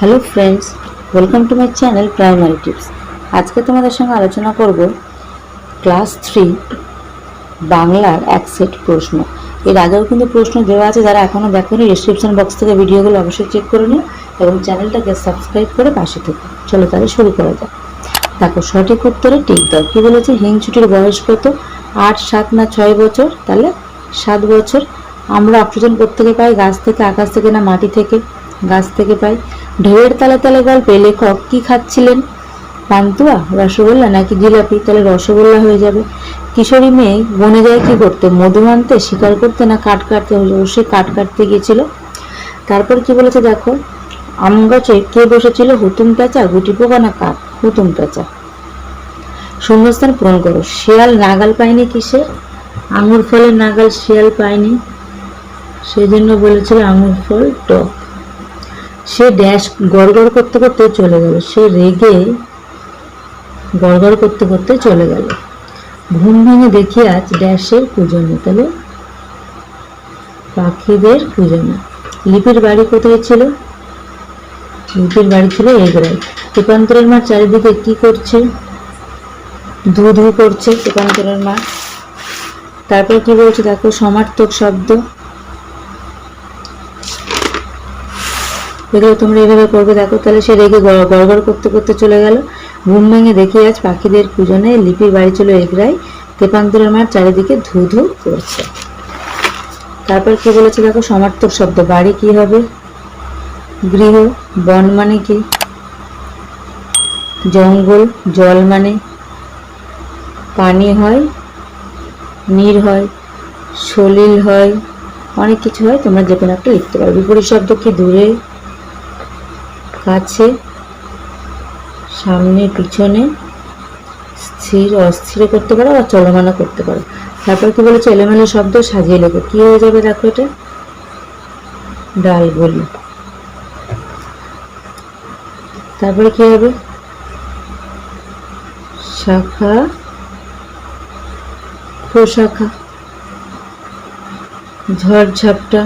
Hello friends, welcome to my channel primary tips. আজকে তোমাদের সঙ্গে আলোচনা করব ক্লাস থ্রি বাংলার এক সেট প্রশ্ন। এর আগেও কিন্তু প্রশ্ন দেওয়া আছে, যারা এখনও দেখেনি ডিসক্রিপশন বক্স থেকে ভিডিওগুলো অবশ্যই চেক করে নিও এবং চ্যানেলটাকে সাবস্ক্রাইব করে পাশে থেকে। চলো তাহলে শুরু করা যাক। দেখো, সঠিক উত্তরে টিক দাও। কী বলেছে? হিংচুটির বয়স কত? আট, সাত না ছয় বছর? তাহলে সাত বছর। আমরা অক্সিজেন থেকে পাই? গাছ থেকে, আকাশ থেকে না মাটি থেকে? গাছ থেকে পাই। ঢেউয়ের তালে তালে গল্পে লেখক কি খাচ্ছিলেন? পান্তুয়া, রসগোল্লা নাকি জিলাপি তাহলে রসগোল্লা হয়ে যাবে? কিশোরী মেয়ে বনে যায় কি করতে? মধু আনতে শিকার করতে না কাঠ কাটতে? সে কাঠ কাটতে গিয়েছিল। তারপর কি বলেছে দেখো? আম গাছে কে বসেছিল? হুতুম পেঁচা, গুটি পোকা না কাক? হুতুম পেঁচা। শূন্যস্থান পূরণ করো। শিয়াল নাগাল পায়নি কিসে? আঙুর ফলের নাগাল শিয়াল পায়নি। সেজন্য বলেছিল আঙুর ফল টক। সে ড্যাশ গড়গড় করতে করতে চলে গেল। সে রেগে গড়গড় করতে করতে চলে গেল। ঘুম ভেঙে দেখি আজ ড্যাশের পুজনে তাহলে পাখিদের পুজনে লিপির বাড়ি কোথায় ছিল? লিপির বাড়ি ছিল এগরাই রূপান্তরের মা চারিদিকে কি করছে? ধু ধু করছে রূপান্তরের মা। তারপর কি বলছে? দেখো, সমার্থক শব্দ। এগুলো তোমরা এভাবে করবে, দেখো, তাহলে সে রেগে গড়- গড়গড় করতে করতে চলে গেল। ঘুম ভেঙে দেখে আজ পাখিদের পূজনে লিপির বাড়ি ছিল এগরাই তেপান্তরের মাঠ চারিদিকে ধু ধু করছে। তারপর কি বলেছে দেখো, সমার্থক শব্দ, বাড়ি কি হবে? গৃহ, বন মানে কি? জঙ্গল, জল মানে? পানি হয়, নীর হয়, সলিল হয়, অনেক কিছু হয়, তোমরা যে কোনো একটা লিখতে পারো। বিপরীত শব্দ কি? দূরে কাছে সামনে, পিছনে, স্থির, অস্থির করতে পারো আর চলমানা করতে পারো। তারপর কি বলেছে? এলোমেলো শব্দ সাজিয়ে লেখো। কি হয়ে যাবে দেখো এটা? ডালগুলি তারপরে কি হবে? শাখা, প্রশাখা ঝড় ঝাপটা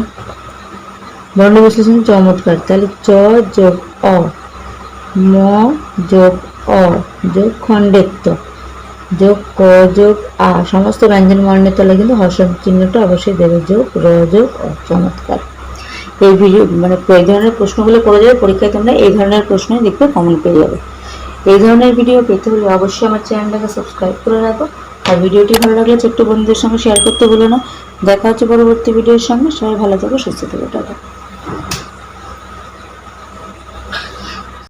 বর্ণ বিশ্লেষণ চমৎকার। তাহলে চ যোগ অ, ম যোগ অ, যোগ খণ্ডেত্ব, যোগ ক যোগ আ, সমস্ত ব্যঞ্জন বর্ণের তলে কিন্তু হর্ষ চিহ্নটা অবশ্যই দেবে। যোগ, র, যোগ, অ, চমৎকার। এই ভিডিও মানে এই ধরনের প্রশ্নগুলো করে যাবে, পরীক্ষায় তোমরা এই ধরনের প্রশ্ন দেখবে কমন পেয়ে যাবে। এই ধরনের ভিডিও পেতে হলে অবশ্যই আমার চ্যানেলটাকে সাবস্ক্রাইব করে রাখো। আর ভিডিওটি ভালো লাগলে ছোট্ট বন্ধুদের সঙ্গে শেয়ার করতে ভুলো না। দেখা হচ্ছে পরবর্তী ভিডিওর সঙ্গে। সবাই ভালো থাকো, সুস্থ থাকো, টাটা।